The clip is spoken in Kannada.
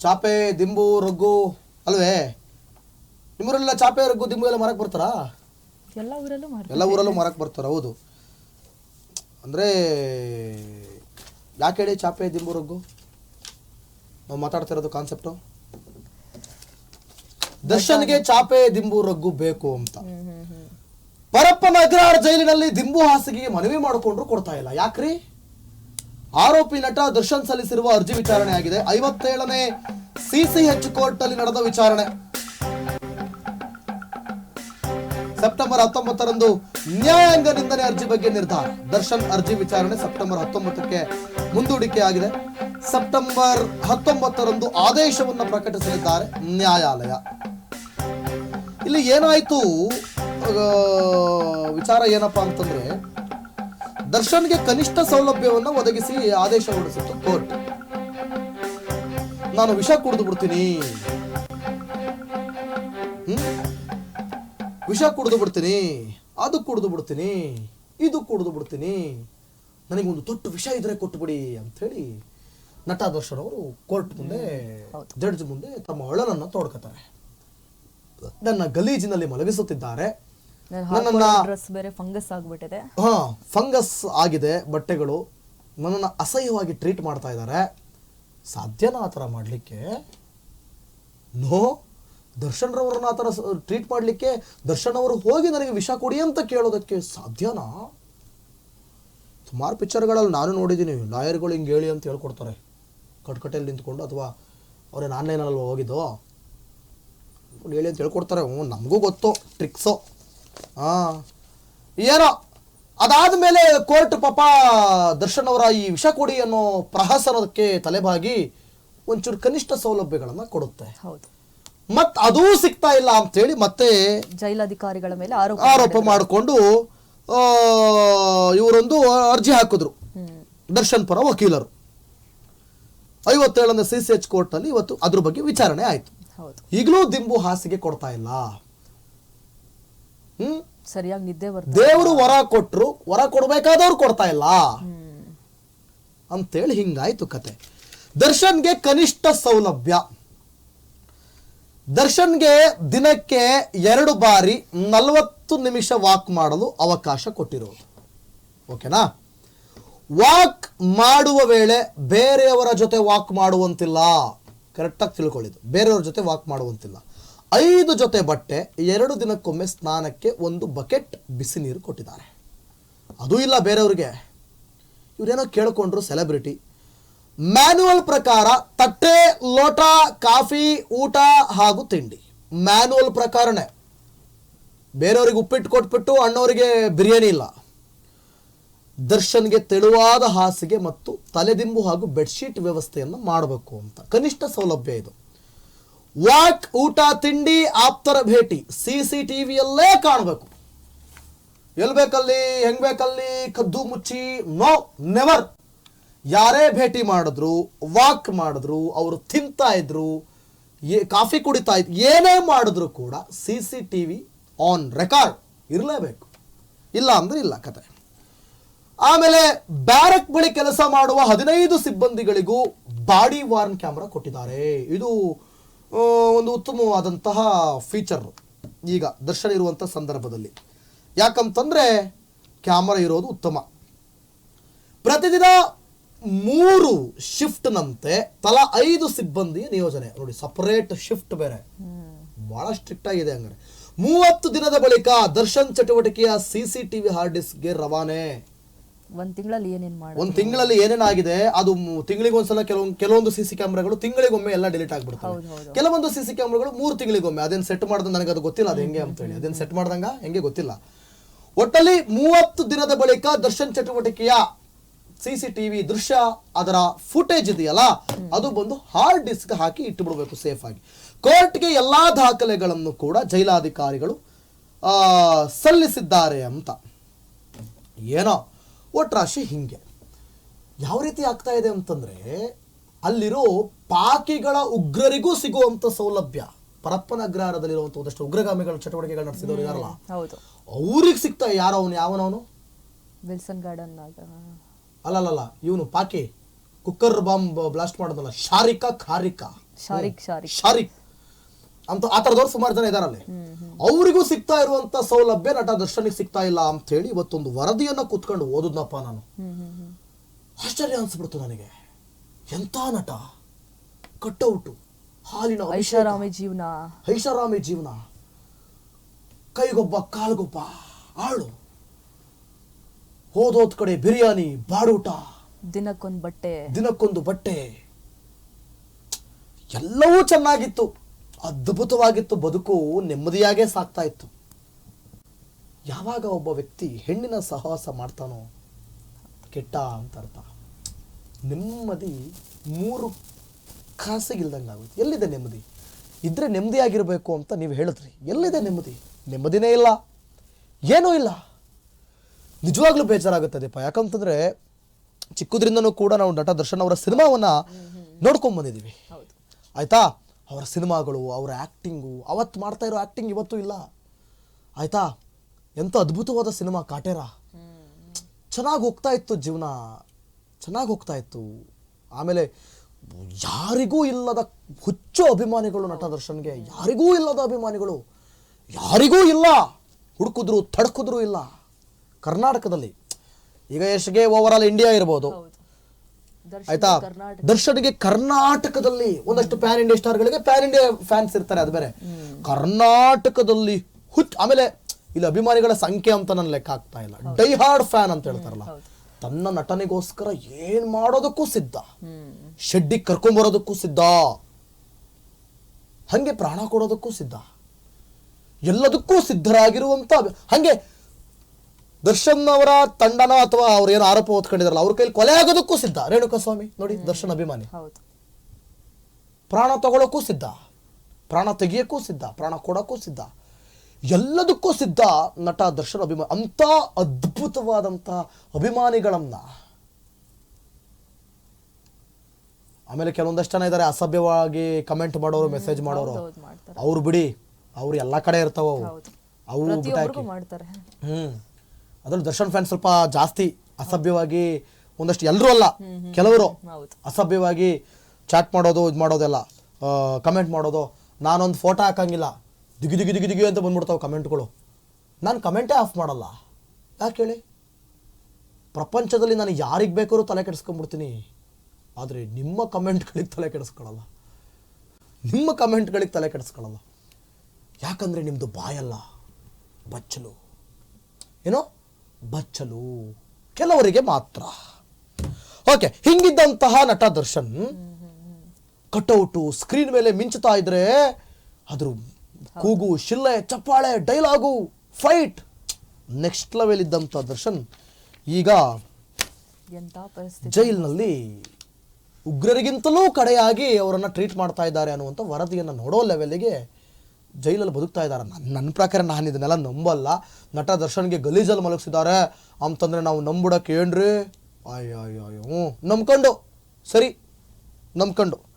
ಚಾಪೆ ದಿಂಬು ರಗ್ಗು ಅಲ್ವೇ? ನಿಮ್ಮೂರೆಲ್ಲ ಚಾಪೆ ರಗ್ಗು ದಿಂಬು ಎಲ್ಲ ಮರಕ್ಕೆ ಬರ್ತಾರಾ? ಎಲ್ಲ ಊರಲ್ಲೂ ಮಾಡ್ತಾರೆ ಎಲ್ಲ ಊರಲ್ಲೂ ಮರಕ್ಕೆ ಬರ್ತಾರೆ ಹೌದು. ಅಂದರೆ ಯಾಕೆ ಹೇಳಿ ಚಾಪೆ ದಿಂಬು ರಗ್ಗು? ನಾವು ಮಾತಾಡ್ತಿರೋದು ಕಾನ್ಸೆಪ್ಟು ದರ್ಶನ್ಗೆ ಚಾಪೆ ದಿಂಬು ರಗ್ಗು ಬೇಕು ಅಂತ. ಪರಪ್ಪನ ಅಗ್ರಹಾರ ಜೈಲಿನಲ್ಲಿ ದಿಂಬು ಹಾಸಿಗೆಗೆ ಮನವಿ ಮಾಡಿಕೊಂಡ್ರು ಕೊಡ್ತಾ ಇಲ್ಲ. ಯಾಕ್ರಿ? ಆರೋಪಿ ನಟ ದರ್ಶನ್ ಸಲ್ಲಿಸಿರುವ ಅರ್ಜಿ ವಿಚಾರಣೆ ಆಗಿದೆ ಐವತ್ತೇಳನೇ ಸಿಸಿಎಚ್ ಕೋರ್ಟ್ ಅಲ್ಲಿ ನಡೆದ ವಿಚಾರಣೆ. ಸೆಪ್ಟೆಂಬರ್ ಹತ್ತೊಂಬತ್ತರಂದು ನ್ಯಾಯಾಂಗ ನಿಂದನೆ ಅರ್ಜಿ ಬಗ್ಗೆ ನಿರ್ಧಾರ. ದರ್ಶನ್ ಅರ್ಜಿ ವಿಚಾರಣೆ ಸೆಪ್ಟೆಂಬರ್ ಹತ್ತೊಂಬತ್ತಕ್ಕೆ ಮುಂದೂಡಿಕೆ ಆಗಿದೆ ಸೆಪ್ಟೆಂಬರ್ ಹತ್ತೊಂಬತ್ತರಂದು ಆದೇಶವನ್ನು ಪ್ರಕಟಿಸಲಿದ್ದಾರೆ ನ್ಯಾಯಾಲಯ. ಇಲ್ಲಿ ಏನಾಯ್ತು? ವಿಚಾರ ಏನಪ್ಪಾ ಅಂತಂದ್ರೆ ದರ್ಶನ್ಗೆ ಕನಿಷ್ಠ ಸೌಲಭ್ಯವನ್ನು ಒದಗಿಸಿ ಆದೇಶ ಹೊರಡಿಸಿತ್ತು. ಕೋರ್ಟ್ ನಾನು ವಿಷ ಕುಡಿದು ಬಿಡ್ತೀನಿ. ವಿಷ ಕುಡಿದು ಬಿಡ್ತೀನಿ. ಅದು ಕುಡಿದು ಬಿಡ್ತೀನಿ. ಇದು ಕುಡಿದು ಬಿಡ್ತೀನಿ. ನನಗೊಂದು ದೊಡ್ಡ ವಿಷ ಇದ್ರೆ ಕೊಟ್ಟುಬಿಡಿ ಅಂಥೇಳಿ ನಟ ದರ್ಶನ್ ಅವರು ಕೋರ್ಟ್ ಮುಂದೆ ಜಡ್ಜ್ ಮುಂದೆ ತಮ್ಮ ಅಳಲನ್ನು ತೋಡ್ಕತಾರೆ ನನ್ನ ಗಲೀಜಿನಲ್ಲಿ ಮಲಗಿಸುತ್ತಿದ್ದಾರೆ. ನನ್ನನ್ನ ಹಾಕೊಳ್ಳೋ ಡ್ರೆಸ್ ಬೇರೆ ಫಂಗಸ್ ಆಗ್ಬಿಟ್ಟಿದೆ. ಹಾ ಫಂಗಸ್ ಆಗಿದೆ ಬಟ್ಟೆಗಳು. ನನ್ನನ್ನು ಅಸಹ್ಯವಾಗಿ ಟ್ರೀಟ್ ಮಾಡ್ತಾ ಇದ್ದಾರೆ ಸಾಧ್ಯನಾ ಆ ಥರ ಮಾಡಲಿಕ್ಕೆ? ನೋ. ದರ್ಶನ್ ರವರನ್ನ ಆ ಥರ ಟ್ರೀಟ್ ಮಾಡಲಿಕ್ಕೆ ದರ್ಶನ್ ಅವರು ಹೋಗಿ ನನಗೆ ವಿಷ ಕೊಡಿ ಅಂತ ಕೇಳೋದಕ್ಕೆ ಸಾಧ್ಯನಾ? ಸುಮಾರು ಪಿಕ್ಚರ್ಗಳಲ್ಲಿ ನಾನು ನೋಡಿದ್ದೀನಿ ಲಾಯರ್ಗಳು ಹಿಂಗೆ ಹೇಳಿ ಅಂತ ಹೇಳ್ಕೊಡ್ತಾರೆ. ಕಟ್ಕಟೆಯಲ್ಲಿ ನಿಂತ್ಕೊಂಡು ಅಥವಾ ಅವ್ರೇನು ಆನ್ಲೈನಲ್ಲಿ ಹೋಗಿದ್ದು? ಹೇಳಿ ಅಂತ ಹೇಳ್ಕೊಡ್ತಾರೆ. ನಮಗೂ ಗೊತ್ತು ಟ್ರಿಕ್ಸು ಹಾಂ. ಏನೋ ಅದಾದ ಮೇಲೆ ಕೋರ್ಟ್ ಪಾಪ ದರ್ಶನ್ ಅವರ ಈ ವಿಷ ಕೊಡಿ ಅನ್ನೋ ಪ್ರಹಸನಕ್ಕೆ ತಲೆಬಾಗಿ ಒಂಚೂರು ಕನಿಷ್ಠ ಸೌಲಭ್ಯಗಳನ್ನು ಕೊಡುತ್ತೆ. ಹೌದು. ಮತ್ ಅದೂ ಸಿಗ್ತಾ ಇಲ್ಲ ಅಂತೇಳಿ ಮತ್ತೆ ಜೈಲಾಧಿಕಾರಿಗಳ ಮೇಲೆ ಆರೋಪ ಆರೋಪ ಮಾಡಿಕೊಂಡು ಇವರೊಂದು ಅರ್ಜಿ ಹಾಕಿದ್ರು. ದರ್ಶನ್ ಪರ ವಕೀಲರು. ಐವತ್ತೇಳನೇ ಸಿ ಸಿ ಎಚ್ ಕೋರ್ಟ್ನಲ್ಲಿ ಇವತ್ತು ಅದ್ರ ಬಗ್ಗೆ ವಿಚಾರಣೆ ಆಯಿತು. ಈಗಲೂ ದಿಂಬು ಹಾಸಿಗೆ ಕೊಡ್ತಾ ಇಲ್ಲ. ಹ್ಮ್? ಸರಿಯಾಗಿ ನಿದ್ದೆ ಬರ್ತದೆ. ದೇವರು ವರ ಕೊಟ್ರು ವರ ಕೊಡ್ಬೇಕಾದವ್ರು ಕೊಡ್ತಾ ಇಲ್ಲ. ಅಂತೇಳಿ ಹಿಂಗಾಯ್ತು ಕತೆ. ದರ್ಶನ್ಗೆ ಕನಿಷ್ಠ ಸೌಲಭ್ಯ. ದರ್ಶನ್ಗೆ ದಿನಕ್ಕೆ ಎರಡು ಬಾರಿ ನಲವತ್ತು ನಿಮಿಷ ವಾಕ್ ಮಾಡಲು ಅವಕಾಶ ಕೊಟ್ಟಿರೋದು. ಓಕೆನಾ? ವಾಕ್ ಮಾಡುವ ವೇಳೆ ಬೇರೆಯವರ ಜೊತೆ ವಾಕ್ ಮಾಡುವಂತಿಲ್ಲ. ಕರೆಕ್ಟಾಗಿ ತಿಳ್ಕೊಳ್ಳಿದ್ದು ಬೇರೆಯವ್ರ ಜೊತೆ ವಾಕ್ ಮಾಡುವಂತಿಲ್ಲ. ಐದು ಜೊತೆ ಬಟ್ಟೆ ಎರಡು ದಿನಕ್ಕೊಮ್ಮೆ ಸ್ನಾನಕ್ಕೆ ಒಂದು ಬಕೆಟ್ ಬಿಸಿ ನೀರು ಕೊಟ್ಟಿದ್ದಾರೆ. ಅದು ಇಲ್ಲ ಬೇರೆಯವ್ರಿಗೆ. ಇವರೇನೋ ಕೇಳ್ಕೊಂಡ್ರು ಸೆಲೆಬ್ರಿಟಿ. ಮ್ಯಾನುವಲ್ ಪ್ರಕಾರ ತಟ್ಟೆ, ಲೋಟ, ಕಾಫಿ, ಊಟ ಹಾಗೂ ತಿಂಡಿ. ಮ್ಯಾನುವಲ್ ಪ್ರಕಾರನೇ. ಬೇರೆಯವ್ರಿಗೆ ಉಪ್ಪಿಟ್ಟು ಕೊಟ್ಬಿಟ್ಟು ಅಣ್ಣವರಿಗೆ ಬಿರಿಯಾನಿ ಇಲ್ಲ. ದರ್ಶನ್ಗೆ ತೆಳುವಾದ ಹಾಸಿಗೆ ಮತ್ತು ತಲೆದಿಂಬು ಹಾಗೂ ಬೆಡ್ಶೀಟ್ ವ್ಯವಸ್ಥೆಯನ್ನು ಮಾಡಬೇಕು ಅಂತ. ಕನಿಷ್ಠ ಸೌಲಭ್ಯ ಇದು. ವಾಕ್, ಊಟ, ತಿಂಡಿ, ಆಪ್ತರ ಭೇಟಿ ಸಿ ಸಿ ಟಿ ವಿಯಲ್ಲೇ ಕಾಣಬೇಕು. ಎಲ್ ಬೇಕಲ್ಲಿ, ಹೆಂಗ್ ಬೇಕಲ್ಲಿ, ಕದ್ದು ಮುಚ್ಚಿ, ನೋ, ನೆವರ್. ಯಾರೇ ಭೇಟಿ ಮಾಡಿದ್ರು, ವಾಕ್ ಮಾಡಿದ್ರು, ಅವರು ತಿಂತಾ ಇದ್ರು ಕಾಫಿ ಕುಡಿತಾ ಇದ್ರು ಏನೇ ಮಾಡಿದ್ರು ಕೂಡ C C T V on record ಇರಲೇಬೇಕು. ಇಲ್ಲ ಅಂದ್ರೆ ಇಲ್ಲ ಕತೆ ಆಮೇಲೆ ಬ್ಯಾರಕ್ ಬಳಿ ಕೆಲಸ ಮಾಡುವ ಹದಿನೈದು ಸಿಬ್ಬಂದಿಗಳಿಗೂ ಬಾಡಿ ವಾರ್ನ್ ಕ್ಯಾಮ್ರಾ ಕೊಟ್ಟಿದ್ದಾರೆ. ಇದು ಒಂದು ಉತ್ತಮವಾದಂತಹ ಫೀಚರ್ ಈಗ ದರ್ಶನ ಇರುವಂಥ ಸಂದರ್ಭದಲ್ಲಿ. ಯಾಕಂತಂದರೆ ಕ್ಯಾಮರಾ ಇರೋದು ಉತ್ತಮ. ಪ್ರತಿದಿನ ಮೂರು ಶಿಫ್ಟ್ನಂತೆ ತಲಾ ಐದು ಸಿಬ್ಬಂದಿಯ ನಿಯೋಜನೆ. ನೋಡಿ ಸಪರೇಟ್ ಶಿಫ್ಟ್ ಬೇರೆ. ಬಹಳ ಸ್ಟ್ರಿಕ್ಟ್ ಆಗಿದೆ ಹಂಗಾರೆ. ಮೂವತ್ತು ದಿನದ ಬಳಿಕ ದರ್ಶನ್ ಚಟುವಟಿಕೆಯ ಸಿ ಸಿ ಟಿವಿ ಹಾರ್ಡ್ ಡಿಸ್ಕ್ಗೆ ರವಾನೆ. ಒಂದ್ ತಿಂಗಳಲ್ಲಿ ಏನೇನ್ ಮಾಡಿ ಒಂದು ತಿಂಗಳಲ್ಲಿ ಏನೇನಾಗಿದೆ ಅದು ತಿಂಗಳಿಗೊಂದ್ಸಲ ಕೆಲವೊಂದು ಕೆಲವೊಂದು ಸಿಸಿ ಸಿ ಕ್ಯಾಮ್ರಾಗಳು ತಿಂಗಳಿಗೊಮ್ಮೆ ಎಲ್ಲ ಡಿಲೀಟ್ ಆಗ್ಬಿಡ್ತವೆ. ಕೆಲವೊಂದು ಸಿಸಿ ಸಿ ಕ್ಯಾಮ್ರಾಗಳು ಮೂರು ತಿಂಗಳಿಗೊಮ್ಮೆ ಅದನ್ನ ಸೆಟ್ ಮಾಡ್ದ ನನಗೆ ಅದು ಗೊತ್ತಿಲ್ಲ ಅದು ಹೆಂಗೆ ಅಂತ ಹೇಳಿ ಅದನ್ನ ಸೆಟ್ ಮಾಡ್ದಂಗ ಹೆಂಗೆ ಗೊತ್ತಿಲ್ಲ. ಒಟ್ಟಲ್ಲಿ ಮೂವತ್ತು ದಿನದ ಬಳಿಕ ದರ್ಶನ್ ಚಟುವಟಿಕೆಯ ಸಿಸಿ ಸಿ ಟಿವಿ ದೃಶ್ಯ ಅದರ ಫುಟೇಜ್ ಇದೆಯಲ್ಲ ಅದು ಬಂದು ಹಾರ್ಡ್ ಡಿಸ್ಕ್ ಹಾಕಿ ಇಟ್ಟುಬಿಡ್ಬೇಕು ಸೇಫ್ ಆಗಿ. ಕೋರ್ಟ್ಗೆ ಎಲ್ಲಾ ದಾಖಲೆಗಳನ್ನು ಕೂಡ ಜೈಲಾಧಿಕಾರಿಗಳು ಆ, ಸಲ್ಲಿಸಿದ್ದಾರೆ ಅಂತ. ಏನೋ ಒಟ್ರಾಶಿ ಹಿಂಗೆ? ಯಾವ ರೀತಿ ಆಗ್ತಾ ಇದೆ ಅಂತಂದರೆ ಅಲ್ಲಿರೋ ಪಾಕಿಗಳ ಉಗ್ರರಿಗೂ ಸಿಗುವಂಥ ಸೌಲಭ್ಯ ಪರಪ್ಪನ ಅಗ್ರಹಾರದಲ್ಲಿರುವಂಥ ಒಂದಷ್ಟು ಉಗ್ರಗಾಮಿಗಳ ಚಟುವಟಿಕೆಗಳು ನಡೆಸಿದವರು ಇದಾರಲ್ಲ ಅವ್ರಿಗೆ ಸಿಗ್ತಾ ಯಾರು ಅವನು? ಯಾವನವನು? ವಿಲ್ಸನ್ ಗಾರ್ಡನ್ ಅಲ್ಲಲ್ಲ ಇವನು ಪಾಕಿ ಕುಕ್ಕರ್ ಬಾಂಬ್ ಬ್ಲಾಸ್ಟ್ ಮಾಡೋದಲ್ಲ ಶಾರಿಕಾ ಖಾರಿಕಾ. ಶಾರಿಕ್ ಶಾರಿಕ್. ಶಾರಿಕ್. ಅಂತ ಆ ಥರದವ್ರು ಸುಮಾರು ಜನ ಇದಾರಲ್ಲಿ. ಅವರಿಗೂ ಸಿಗ್ತಾ ಇರುವಂತ ಸೌಲಭ್ಯ ನಟ ದರ್ಶನಿಗೆ ಸಿಗ್ತಾ ಇಲ್ಲ ಅಂತ ಹೇಳಿ ಇವತ್ತೊಂದು ವರದಿಯನ್ನ ಕೂತ್ಕೊಂಡು ಓದಿದ್ನಪ್ಪ ನಾನು. ಆಶ್ಚರ್ಯ ಅನ್ಸ್ಬಿಡ್ತು ನನಗೆ. ಎಂತ ನಟ? ಕಟ್ಟೌಟು. ಹಾಲಿನ ಐಷಾರಾಮಿ ಜೀವನ. ಐಷಾರಾಮಿ ಜೀವನ. ಕೈಗೊಬ್ಬ ಕಾಲ್ಗೊಬ್ಬ ಆಳು. ಹೋದೋದ್ ಕಡೆ ಬಿರಿಯಾನಿ ಬಾಡೂಟ. ದಿನಕ್ಕೊಂದು ಬಟ್ಟೆ. ದಿನಕ್ಕೊಂದು ಬಟ್ಟೆ. ಎಲ್ಲವೂ ಚೆನ್ನಾಗಿತ್ತು. ಅದ್ಭುತವಾಗಿತ್ತು ಬದುಕು ನೆಮ್ಮದಿಯಾಗೇ ಸಾಕ್ತಾ ಇತ್ತು. ಯಾವಾಗ ಒಬ್ಬ ವ್ಯಕ್ತಿ ಹೆಣ್ಣಿನ ಸಹವಾಸ ಮಾಡ್ತಾನೋ ಕೆಟ್ಟ ಅಂತ ಅರ್ಥ. ನೆಮ್ಮದಿ ಮೂರು ಕಾಸಿಗಿಲ್ದಂಗೆ ಆಗುತ್ತೆ. ಎಲ್ಲಿದೆ ನೆಮ್ಮದಿ? ಇದ್ರೆ ನೆಮ್ಮದಿಯಾಗಿರಬೇಕು ಅಂತ ನೀವು ಹೇಳಿದ್ರಿ. ಎಲ್ಲಿದೆ ನೆಮ್ಮದಿ? ನೆಮ್ಮದಿನೇ ಇಲ್ಲ. ಏನೂ ಇಲ್ಲ. ನಿಜವಾಗ್ಲೂ ಬೇಜಾರಾಗುತ್ತೆ ಯಾಕಂತಂದರೆ ಯಾಕಂತಂದ್ರೆ ಚಿಕ್ಕದ್ರಿಂದನೂ ಕೂಡ ನಾವು ನಟ ದರ್ಶನ್ ಅವರ ಸಿನಿಮಾವನ್ನ ನೋಡ್ಕೊಂಡ್ ಆಯಿತಾ ಹೌದು. ಆಯ್ತಾ? ಅವರ ಸಿನಿಮಾಗಳು, ಅವರ ಆ್ಯಕ್ಟಿಂಗು ಅವತ್ತು ಮಾಡ್ತಾ ಇರೋ ಆ್ಯಕ್ಟಿಂಗ್ ಇವತ್ತು ಇಲ್ಲ. ಆಯಿತಾ? ಎಂಥ ಅದ್ಭುತವಾದ ಸಿನಿಮಾ ಕಾಟೇರ. ಚೆನ್ನಾಗಿ ಹೋಗ್ತಾ ಇತ್ತು ಜೀವನ. ಚೆನ್ನಾಗಿ ಹೋಗ್ತಾ ಇತ್ತು. ಆಮೇಲೆ ಯಾರಿಗೂ ಇಲ್ಲದ ಹುಚ್ಚು ಅಭಿಮಾನಿಗಳು ನಟ ದರ್ಶನ್ಗೆ, ಯಾರಿಗೂ ಇಲ್ಲದ ಅಭಿಮಾನಿಗಳು, ಯಾರಿಗೂ ಇಲ್ಲ. ಹುಡುಕಿದ್ರು, ತಡ್ಕಿದ್ರು ಇಲ್ಲ. ಕರ್ನಾಟಕದಲ್ಲಿ ಈಗ ಯಶ್ಗೆ ಓವರ್ ಆಲ್ ಇಂಡಿಯಾ ಇರ್ಬೋದು. ಆಯ್ತಾ? ದರ್ಶನ್ಗೆ ಕರ್ನಾಟಕದಲ್ಲಿ ಒಂದಷ್ಟು ಪ್ಯಾನ್ ಇಂಡಿಯಾ ಸ್ಟಾರ್ಗಳಿಗೆ ಪ್ಯಾನ್ ಇಂಡಿಯಾ ಫ್ಯಾನ್ಸ್ ಇರ್ತಾರೆ ಅದು ಬೇರೆ. ಕರ್ನಾಟಕದಲ್ಲಿ ಹುಚ್ಚ ಆಮೇಲೆ ಇಲ್ಲಿ ಅಭಿಮಾನಿಗಳ ಸಂಖ್ಯೆ ಅಂತ ನಾನು ಲೆಕ್ಕ ಆಗ್ತಾ ಇಲ್ಲ. ಡೈ ಹಾರ್ಡ್ ಫ್ಯಾನ್ ಅಂತ ಹೇಳ್ತಾರಲ್ಲ. ತನ್ನ ನಟನೆಗೋಸ್ಕರ ಏನ್ ಮಾಡೋದಕ್ಕೂ ಸಿದ್ಧ. ಶೆಡ್ಡಿಗೆ ಕರ್ಕೊಂಬರೋದಕ್ಕೂ ಸಿದ್ಧ. ಹಂಗೆ ಪ್ರಾಣ ಕೊಡೋದಕ್ಕೂ ಸಿದ್ಧ. ಎಲ್ಲದಕ್ಕೂ ಸಿದ್ಧರಾಗಿರುವಂತ ಹಂಗೆ ದರ್ಶನ್ ಅವರ ತಂಡನ ಅಥವಾ ಅವ್ರ ಏನು ಆರೋಪ ಹೊತ್ಕೊಂಡಿದಾರಲ್ಲ ಅವ್ರ ಕೈಲಿ ಕೊಲೆ ಆಗೋದಕ್ಕೂ ಸಿದ್ಧ. ರೇಣುಕಾ ಸ್ವಾಮಿ ನೋಡಿ ದರ್ಶನ್ ಅಭಿಮಾನಿ. ಪ್ರಾಣ ತಗೊಳ್ಳೋಕ್ಕೂ ಸಿದ್ಧ. ಪ್ರಾಣ ತೆಗಿಯಕ್ಕೂ ಸಿದ್ಧ. ಪ್ರಾಣ ಕೊಡೋಕ್ಕೂ ಸಿದ್ಧ. ಎಲ್ಲದಕ್ಕೂ ಸಿದ್ಧ ನಟ ದರ್ಶನ್ ಅಭಿಮಾನಿ ಅಂತ ಅದ್ಭುತವಾದಂಥ ಅಭಿಮಾನಿಗಳನ್ನ. ಆಮೇಲೆ ಕೆಲವೊಂದಷ್ಟು ಜನ ಇದ್ದಾರೆ ಅಸಭ್ಯವಾಗಿ ಕಮೆಂಟ್ ಮಾಡೋರು ಮೆಸೇಜ್ ಮಾಡೋರು. ಅವ್ರು ಬಿಡಿ ಅವ್ರು ಎಲ್ಲ ಕಡೆ ಇರ್ತಾವ ಅವು ಬಿಟ್ಟಾಕಿ ಹ್ಮ್. ಅದ್ರಲ್ಲಿ ದರ್ಶನ್ ಫ್ಯಾನ್ ಸ್ವಲ್ಪ ಜಾಸ್ತಿ ಅಸಭ್ಯವಾಗಿ ಒಂದಷ್ಟು ಎಲ್ಲರೂ ಅಲ್ಲ ಕೆಲವರು ಅಸಭ್ಯವಾಗಿ ಚಾಟ್ ಮಾಡೋದು ಇದು ಮಾಡೋದೆಲ್ಲ ಕಮೆಂಟ್ ಮಾಡೋದು. ನಾನೊಂದು ಫೋಟೋ ಹಾಕಂಗಿಲ್ಲ. ದಿಗಿ ದಿಗಿ ದಿಗಿ ದಿಗಿ ಅಂತ ಬಂದ್ಬಿಡ್ತಾವೆ ಕಮೆಂಟ್ಗಳು ನಾನು ಕಮೆಂಟೇ ಆಫ್ ಮಾಡಲ್ಲ. ಯಾಕೆ ಹೇಳಿ? ಪ್ರಪಂಚದಲ್ಲಿ ನಾನು ಯಾರಿಗೆ ಬೇಕಾದ್ರೂ ತಲೆ ಕೆಡಿಸ್ಕೊಂಡ್ಬಿಡ್ತೀನಿ. ಆದರೆ ನಿಮ್ಮ ಕಮೆಂಟ್ಗಳಿಗೆ ತಲೆ ಕೆಡಿಸ್ಕೊಳ್ಳಲ್ಲ ನಿಮ್ಮ ಕಮೆಂಟ್ಗಳಿಗೆ ತಲೆ ಕೆಡಿಸ್ಕೊಳ್ಳಲ್ಲ ಯಾಕಂದರೆ ನಿಮ್ಮದು ಬಾಯಲ್ಲ ಬಚ್ಚಲು. ಏನೋ? ಬಚ್ಚಲು. ಕೆಲವರಿಗೆ ಮಾತ್ರ. ಓಕೆ ಹಿಂಗಿದ್ದಂತಹ ನಟ ದರ್ಶನ್ ಕಟೌಟು ಸ್ಕ್ರೀನ್ ಮೇಲೆ ಮಿಂಚುತ್ತಾ ಇದ್ರೆ ಅದ್ರ ಕೂಗು ಶಿಲ್ಲೆ ಚಪ್ಪಾಳೆ ಡೈಲಾಗು ಫೈಟ್. ನೆಕ್ಸ್ಟ್ ಲೆವೆಲ್ ಇದ್ದಂಥ ದರ್ಶನ್ ಈಗ ಜೈಲ್ನಲ್ಲಿ ಉಗ್ರರಿಗಿಂತಲೂ ಕಡೆಯಾಗಿ ಅವರನ್ನು ಟ್ರೀಟ್ ಮಾಡ್ತಾ ಇದ್ದಾರೆ ಅನ್ನುವಂಥ ವರದಿಯನ್ನು ನೋಡೋ ಲೆವೆಲ್ಗೆ ಜೈಲಲ್ಲಿ ಬದುಕ್ತಾ ಇದ್ದಾರೆ. ನನ್ನ ನನ್ನ ಪ್ರಕಾರ ನಾನು ಇದನ್ನೆಲ್ಲ ನಂಬಲ್ಲ. ನಟ ದರ್ಶನ್ಗೆ ಗಲೀಜಲ್ಲಿ ಮಲಗಿಸಿದ್ದಾರೆ. ಅಂತಂದರೆ ನಾವು ನಂಬಿಡಕ್ಕೆ ಏನ್ರಿ? ಅಯ್ಯೋ ಅಯ್ಯೋ ಅಯ್ಯೋ ನಂಬ್ಕೊಂಡು. ಸರಿ, ನಂಬ್ಕೊಂಡು.